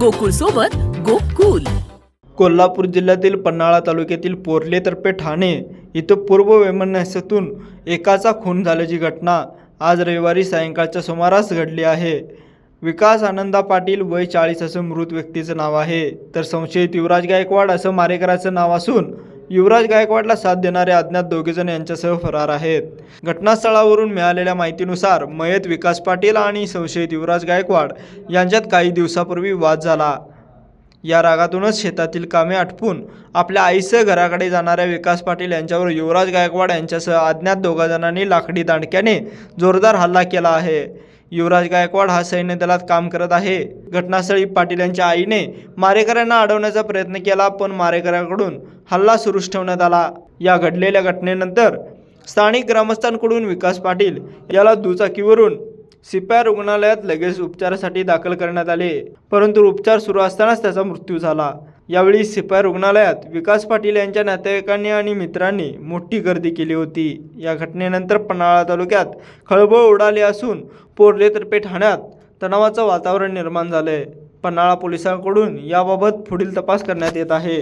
गोकुळ सोबत गोकुल. कोल्हापूर जिल्ह्यातील पन्हाळा तालुक्यातील पोर्ले तर्फे ठाणे इथं पूर्व वैमनस्यातून एकाचा खून झाल्याची घटना आज रविवारी सायंकाळच्या सुमारास घडली आहे. विकास आनंदा पाटील वय चाळीस असं मृत व्यक्तीचं नाव आहे. तर संशयित युवराज गायकवाड असं मारेकराचं नाव असून युवराज गायकवाडला साथ देणारे अज्ञात दोघेजण यांच्यासह फरार आहेत. घटनास्थळावरून मिळालेल्या माहितीनुसार मयत विकास पाटील आणि संशयित युवराज गायकवाड यांच्यात काही दिवसापूर्वी वाद झाला. या रागातूनच शेतातील कामे आटपून आपल्या आईसह घराकडे जाणाऱ्या विकास पाटील यांच्यावर युवराज गायकवाड यांच्यासह अज्ञात दोघा जणांनी लाकडी दांडक्याने जोरदार हल्ला केला आहे. युवराज गायकवाड हा सैन्य दलात काम करत आहे. घटनास्थळी पाटील यांच्या आईने मारेकऱ्यांना अडवण्याचा प्रयत्न केला पण मारेकऱ्यांकडून हल्ला सुरूच ठेवण्यात आला. या घडलेल्या घटनेनंतर स्थानिक ग्रामस्थांकडून विकास पाटील याला दुचाकीवरून सिप्या रुग्णालयात लगेच उपचारासाठी दाखल करण्यात आले. परंतु उपचार सुरू असतानाच त्याचा मृत्यू झाला. यावेळी सिपाय रुग्णालयात विकास पाटील यांच्या नातेवाईकांनी आणि मित्रांनी मोठी गर्दी केली होती. या घटनेनंतर पन्हाळा तालुक्यात खळबळ उडाली असून पोर्लेतर्फे ठाण्यात तणावाचं वातावरण निर्माण झालंय. पन्हाळा पोलिसांकडून याबाबत पुढील तपास करण्यात येत आहे.